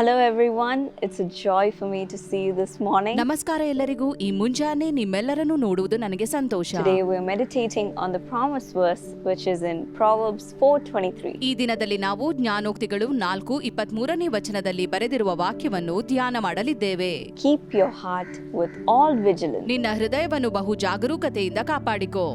Hello every one it's a joy for me to see this morning ನಮಸ್ಕಾರ ಎಲ್ಲರಿಗೂ. ಈ ಮುಂಜಾನೆ ನಿಮ್ಮೆಲ್ಲರನ್ನು ನೋಡುವುದು ನನಗೆ ಸಂತೋಷ. Today we meditating on the promise verse which is in Proverbs 4:23 ಈ ದಿನದಲ್ಲಿ ನಾವು ಜ್ಞಾನೋಕ್ತಿಗಳು 4:23 ನೇ ವಚನದಲ್ಲಿ ಬರೆದಿರುವ ವಾಕ್ಯವನ್ನು ಧ್ಯಾನ ಮಾಡಲಿದ್ದೇವೆ. Keep your heart with all vigilance ನಿನ್ನ ಹೃದಯವನ್ನು ಬಹು ಜಾಗರೂಕತೆಯಿಂದ ಕಾಪಾಡಿಕೋ.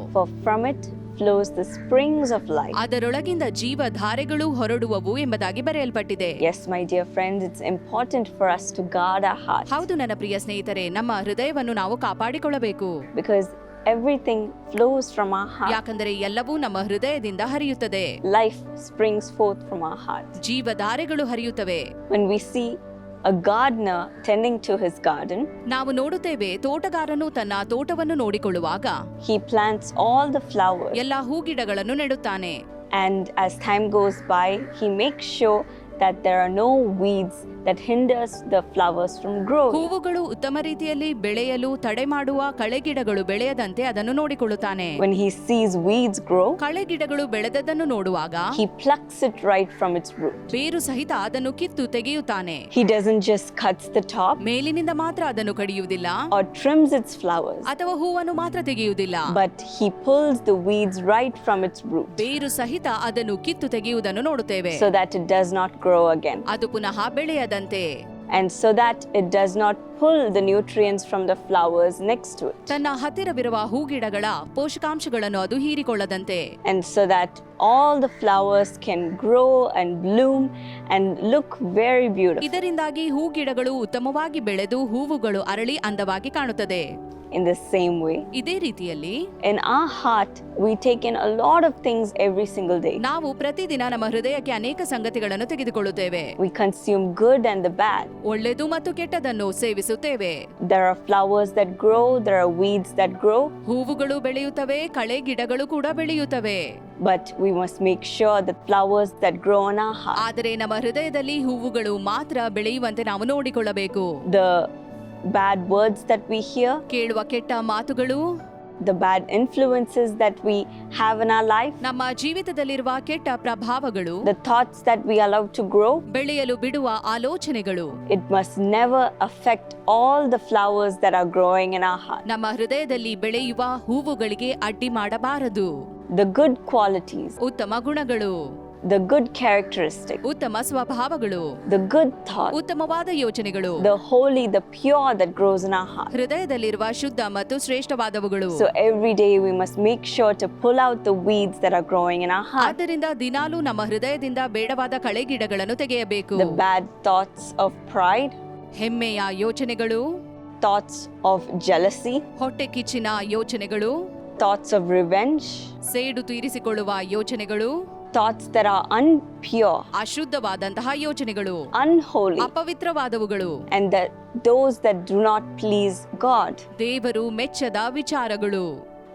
From it flows the springs of life. ಅದರೊಳಗಿಂದ ಜೀವಧಾರೆಗಳು ಹೊರಡುವವು ಎಂಬುದಾಗಿ ಬರೆಯಲ್ಪಟ್ಟಿದೆ Yes, my dear friends, it's important for us to guard our heart ಹೌದು ನನ್ನ ಪ್ರಿಯ ಸ್ನೇಹಿತರೆ ನಮ್ಮ ಹೃದಯವನ್ನು ನಾವು ಕಾಪಾಡಿಕೊಳ್ಳಬೇಕು because everything flows from our heart. ಯಾಕಂದರೆ ಎಲ್ಲವೂ ನಮ್ಮ ಹೃದಯದಿಂದ ಹರಿಯುತ್ತದೆ Life springs forth from our heart. ಜೀವಧಾರೆಗಳು ಹರಿಯುತ್ತವೆ When we see a gardener tending to his garden, ನಾವು ನೋಡುತ್ತೇವೆ ತೋಟಗಾರನು ತನ್ನ ತೋಟವನ್ನು ನೋಡಿಕೊಳ್ಳುವಾಗ he plants all the flowers. ಎಲ್ಲಾ ಹೂಗಿಡಗಳನ್ನು ನೆಡುತ್ತಾನೆ And as time goes by, he makes sure that there are no weeds that hinders the flowers from growing. ಹೂವುಗಳು ಉತ್ತಮ ರೀತಿಯಲ್ಲಿ ಬೆಳೆಯಲು ತಡೆ ಮಾಡುವ ಕಳೆಗಿಡಗಳು ಬೆಳೆಯದಂತೆ ಅದನ್ನು ನೋಡಿಕೊಳ್ಳುತ್ತಾನೆ When he sees weeds grow, ಕಳೆಗಿಡಗಳು ಬೆಳೆದದನ್ನು ನೋಡುವಾಗ he plucks it right from its root. ಬೇರು ಸಹಿತ ಅದನ್ನು ಕಿತ್ತು ತೆಗೆಯುತ್ತಾನೆ He doesn't just cuts the top ಮೇಲಿನಿಂದ ಮಾತ್ರ ಅದನ್ನು ಕಡಿಯುವುದಿಲ್ಲ or trims its flowers, ಅಥವಾ ಹೂವನ್ನು ಮಾತ್ರ ತೆಗೆಯುವುದಿಲ್ಲ but he pulls the weeds right from its root ಬೇರು ಸಹಿತ ಅದನ್ನು ಕಿತ್ತು ತೆಗೆಯುವುದನ್ನು ನೋಡುತ್ತೇವೆ so that it does not grow again. ಅದು ಪುನಃ ಬೆಳೆಯದಂತೆ And so that it does not pull the nutrients from the flowers next to it. ತನ್ನ ಹತ್ತಿರವಿರುವ ಹೂಗಿಡಗಳ ಪೋಷಕಾಂಶಗಳನ್ನು ಅದು ಹೀರಿಕೊಳ್ಳದಂತೆ and so that all the flowers can grow and bloom and look very beautiful. ಇದರಿಂದಾಗಿ ಹೂಗಿಡಗಳು ಉತ್ತಮವಾಗಿ ಬೆಳೆದು ಹೂವುಗಳು ಅರಳಿ ಅಂದವಾಗಿ ಕಾಣುತ್ತದೆ In the same way, ಇದೇ ರೀತಿಯಲ್ಲಿ in our heart, we take in a lot of things every single day. ನಾವು ಪ್ರತಿದಿನ ನಮ್ಮ ಹೃದಯಕ್ಕೆ ಅನೇಕ ಸಂಗತಿಗಳನ್ನು ತೆಗೆದುಕೊಳ್ಳುತ್ತೇವೆ We consume good and the bad. ಒಳ್ಳೆಯದು ಮತ್ತು ಕೆಟ್ಟದನ್ನು ಸೇವಿಸುತ್ತೇವೆ There are flowers that grow, there are weeds that grow, ಹೂವುಗಳು ಬೆಳೆಯುತ್ತವೆ ಕಳೆ ಗಿಡಗಳು ಕೂಡ ಬೆಳೆಯುತ್ತವೆ but we must make sure that flowers that grow in our heart, ಆದರೆ ನಮ್ಮ ಹೃದಯದಲ್ಲಿ ಹೂವುಗಳು ಮಾತ್ರ ಬೆಳೆಯುವಂತೆ ನಾವು ನೋಡಿಕೊಳ್ಳಬೇಕು the bad words that we hear, ಕೇಳುವ ಕೆಟ್ಟ ಮಾತುಗಳು the bad influences that we have in our life, ನಮ್ಮ ಜೀವಿತದಲ್ಲಿರುವ ಕೆಟ್ಟ ಪ್ರಭಾವಗಳು the thoughts that we allow to grow, ಬೆಳೆಯಲು ಬಿಡುವ ಆಲೋಚನೆಗಳು It must never affect all the flowers that are growing in our heart. ನಮ್ಮ ಹೃದಯದಲ್ಲಿ ಬೆಳೆಯುವ ಹೂವುಗಳಿಗೆ ಅಡ್ಡಿ ಮಾಡಬಾರದು The good qualities, ಉತ್ತಮ ಗುಣಗಳು the good characteristics, ಉತ್ತಮ ಸ್ವಭಾವಗಳು the good thought ಉತ್ತಮವಾದ ಯೋಚನೆಗಳು the holy, the pure that grows in our heart. ಹೃದಯದಲ್ಲಿರುವ ಶುದ್ಧ ಮತ್ತು ಶ್ರೇಷ್ಠವಾದವುಗಳು So every day we must make sure to pull out the weeds that are growing in our heart, ಆದ್ದರಿಂದ ದಿನಾಲೂ ನಮ್ಮ ಹೃದಯದಿಂದ ಬೇಡವಾದ ಕಳೆಗಿಡಗಳನ್ನು ತೆಗೆಯಬೇಕು the bad thoughts of pride, ಹೆಮ್ಮೆಯ ಯೋಚನೆಗಳು thoughts of jealousy, ಹೊಟ್ಟೆ ಕಿಚ್ಚಿನ ಯೋಚನೆಗಳು thoughts of revenge, ಸೇಡು ತೀರಿಸಿಕೊಳ್ಳುವ ಯೋಚನೆಗಳು thoughts that are unpure, ಅಶುದ್ಧವಾದಂತಹ ಯೋಚನೆಗಳು unholy, ಅಪವಿತ್ರವಾದವುಗಳು and that those that do not please God. ದೇವರು ಮೆಚ್ಚದ ವಿಚಾರಗಳು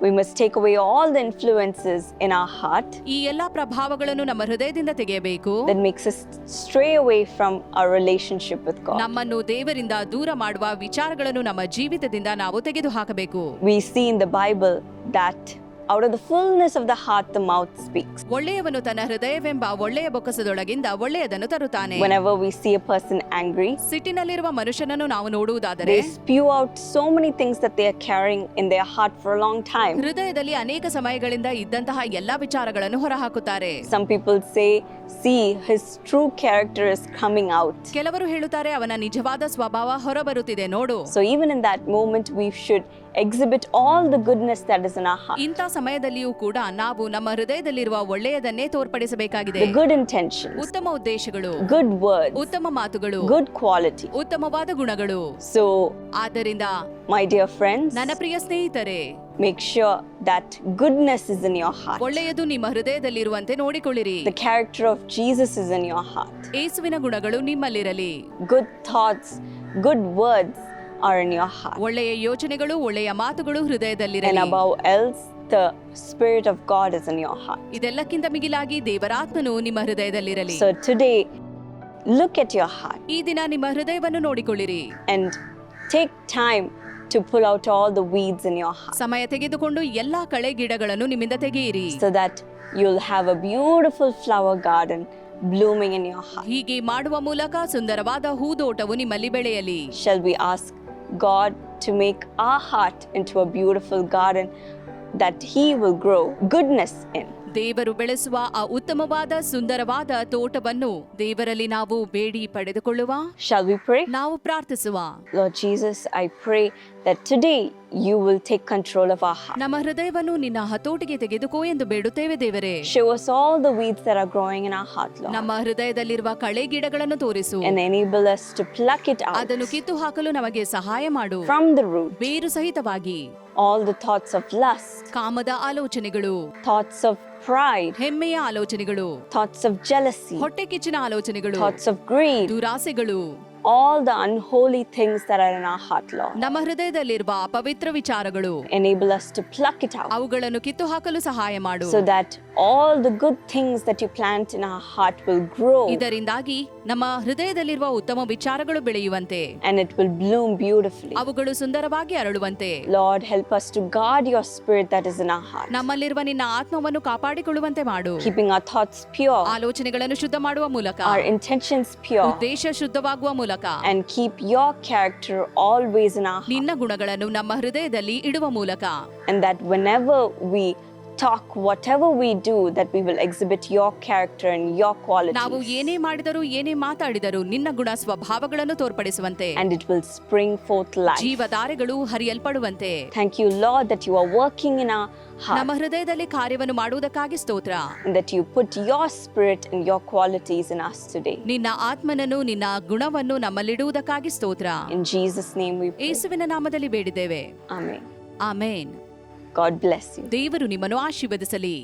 We must take away all the influences in our heart ಈ ಎಲ್ಲಾ ಪ್ರಭಾವಗಳನ್ನು ನಮ್ಮ ಹೃದಯದಿಂದ ತೆಗೆಯಬೇಕು that makes us stray away from our relationship with God. ನಮ್ಮನ್ನು ದೇವರಿಂದ ದೂರ ಮಾಡುವ ವಿಚಾರಗಳನ್ನು ನಮ್ಮ ಜೀವಿತದಿಂದ ನಾವು ತೆಗೆದುಹಾಕಬೇಕು We see in the Bible that out of the fullness of the heart the mouth speaks ಒಳ್ಳೆಯವನು ತನ್ನ ಹೃದಯವೆಂಬ ಒಳ್ಳೆಯ ಬೊಕ್ಕಸದೊಳಗಿಂದ ಒಳ್ಳೆಯದನ್ನು ತರುತ್ತಾನೆ. Whenever we see a person angry ಸಿಟ್ಟಿನಲ್ಲಿರುವ ಮನುಷ್ಯನನ್ನು ನಾವು ನೋಡುವುದಾದರೆ spew out so many things that they are carrying in in heart for long time long time. ಹೃದಯದಲ್ಲಿ ಅನೇಕ ಸಮಯಗಳಿಂದ ಇದ್ದಂತಹ ಎಲ್ಲಾ ವಿಚಾರಗಳನ್ನು ಹೊರಹಾಕುತ್ತಾರೆ. Some people say, see, his true character is coming out. ಕೆಲವರು ಹೇಳುತ್ತಾರೆ ಅವನ ನಿಜವಾದ ಸ್ವಭಾವ ಹೊರಬರುತ್ತಿದೆ ನೋಡು So even in that moment, we should exhibit all the goodness that is in our heart. ಇಂಥ ಸಮಯದಲ್ಲಿಯೂ ಕೂಡ ನಾವು ನಮ್ಮ ಹೃದಯದಲ್ಲಿರುವ ಒಳ್ಳೆಯದನ್ನೇ ತೋರ್ಪಡಿಸಬೇಕಾಗಿದೆ The good intentions, ಉತ್ತಮ ಉದ್ದೇಶಗಳು good words, ಉತ್ತಮ ಮಾತುಗಳು good quality. ಉತ್ತಮವಾದ ಗುಣಗಳು So, ಆದ್ದರಿಂದ my dear friends, ನನ್ನ ಪ್ರಿಯ ಸ್ನೇಹಿತರೆ make sure that goodness is in your heart. ಒಳ್ಳೆಯದು ನಿಮ್ಮ ಹೃದಯದಲ್ಲಿರುವಂತೆ ನೋಡಿಕೊಳ್ಳಿರಿ The character of Jesus is in your heart. ಏಸುವಿನ ಗುಣಗಳು ನಿಮ್ಮಲ್ಲಿರಲಿ Good thoughts, good words are in your heart. ಒಳ್ಳೆಯ ಯೋಚನೆಗಳು ಒಳ್ಳೆಯ ಮಾತುಗಳು And ಹೃದಯದಲ್ಲಿರಲಿ above else, the Spirit of God is in your heart. ಇದೆಲ್ಲಕ್ಕಿಂತ ಮಿಗಿಲಾಗಿ ದೇವರಾತ್ಮನು ನಿಮ್ಮ ಹೃದಯದಲ್ಲಿರಲಿ So today, look at your heart ಈ ದಿನ ನಿಮ್ಮ ಹೃದಯವನ್ನು ನೋಡಿಕೊಳ್ಳಿರಿ and take time to pull out all the weeds in your heart ಸಮಯ ತೆಗೆದುಕೊಂಡು ಎಲ್ಲಾ ಕಳೆ ಗಿಡಗಳನ್ನು ನಿಮ್ಮಿಂದ ತೆಗೆಯಿರಿ so that you'll have a beautiful flower garden blooming in your heart. ಹೀಗೆ ಮಾಡುವ ಮೂಲಕ ಸುಂದರವಾದ ಹೂದೋಟವು ನಿಮ್ಮಲ್ಲಿ ಬೆಳೆಯಲಿ Shall we ask God to make our heart into a beautiful garden that He will grow goodness in? ದೇವರು ಬೆಳೆಸುವ ಆ ಉತ್ತಮವಾದ ಸುಂದರವಾದ ತೋಟವನ್ನು ದೇವರಲ್ಲಿ ನಾವು ಬೇಡಿ ಪಡೆದುಕೊಳ್ಳುವ Shall we pray? ನಾವು ಪ್ರಾರ್ಥಿಸುವ Lord Jesus, I pray that today you will take control of our heart. ನಮ್ಮ ಹೃದಯವನ್ನು ನಿನ್ನ ಹತೋಟಿಗೆ ತೆಗೆದುಕೋ ಎಂದು ಬೇಡುತ್ತೇವೆ ದೇವರೇ Show us all the weeds that are growing in our heart, Lord, ನಮ್ಮ ಹೃದಯದಲ್ಲಿರುವ ಕಳೆ ಗಿಡಗಳನ್ನು ತೋರಿಸು and enable us to pluck it out ಅದನ್ನು ಕಿತ್ತು ಹಾಕಲು ನಮಗೆ ಸಹಾಯ ಮಾಡು from the root. ಬೇರು ಸಹಿತವಾಗಿ All the thoughts of lust, ಕಾಮದ ಆಲೋಚನೆಗಳು thoughts of pride, ಹೆಮ್ಮೆಯ ಆಲೋಚನೆಗಳು thoughts of jealousy, ಹೊಟ್ಟೆ ಕಿಚ್ಚಿನ ಆಲೋಚನೆಗಳು thoughts of greed, ದುರಾಸೆಗಳು all the unholy things that are in our heart, Lord. ನಮ್ಮ ಹೃದಯದಲ್ಲಿರುವ ಅಪವಿತ್ರ ವಿಚಾರಗಳು Enable us to pluck it out ಅವುಗಳನ್ನು ಕಿತ್ತು ಹಾಕಲು ಸಹಾಯ ಮಾಡು so that all the good things that you plant in our heart will grow ಇದರಿಂದಾಗಿ ನಮ್ಮ ಹೃದಯದಲ್ಲಿರುವ ಉತ್ತಮ ವಿಚಾರಗಳು ಬೆಳೆಯುವಂತೆ and it will bloom beautifully. ಅವುಗಳು ಸುಂದರವಾಗಿ ಅರಳುವಂತೆ Lord, help us to guard your spirit that is in our heart, ನಮ್ಮಲ್ಲಿರುವ ನಿನ್ನ ಆತ್ಮವನ್ನು ಕಾಪಾಡಿಕೊಳ್ಳುವಂತೆ ಮಾಡು keeping our thoughts pure, ಆಲೋಚನೆಗಳನ್ನು ಶುದ್ಧ ಮಾಡುವ ಮೂಲಕ our intentions pure, ಉದ್ದೇಶ ಶುದ್ಧವಾಗುವ ಮೂಲಕ and keep your character always in our heart. ನಿನ್ನ ಗುಣಗಳನ್ನು ನಮ್ಮ ಹೃದಯದಲ್ಲಿ ಇಡುವ ಮೂಲಕ And that whenever we talk, whatever we do, that we will exhibit your character and your ನಾವು qualities. ಏನೇ ಮಾಡಿದರೂ ಏನೇ ಮಾತಾಡಿದರೂ ನಿನ್ನ ಗುಣ ಸ್ವಭಾವಗಳನ್ನು ತೋರ್ಪಡಿಸುವಂತೆ And it will spring forth life. ಜೀವಧಾರೆಗಳು ಹರಿಯಲ್ಪಡುವಂತೆ Thank you, Lord, that you are working in our heart. ನಮ್ಮ ಹೃದಯದಲ್ಲಿ ಕಾರ್ಯವನ್ನು ಮಾಡುವುದಕ್ಕಾಗಿ ಸ್ತೋತ್ರ and that you put your spirit and your qualities in us today. ನಿನ್ನ ಆತ್ಮನನ್ನು ನಿನ್ನ ಗುಣವನ್ನು ನಮ್ಮಲ್ಲಿಡುವುದಕ್ಕಾಗಿ ಸ್ತೋತ್ರ In Jesus' name we pray. ಯೇಸುವಿನ ನಾಮದಲ್ಲಿ ಬೇಡಿದ್ದೇವೆ Amen. Amen God bless you. ದೇವರು ನಿಮ್ಮನ್ನು ಆಶೀರ್ವದಿಸಲಿ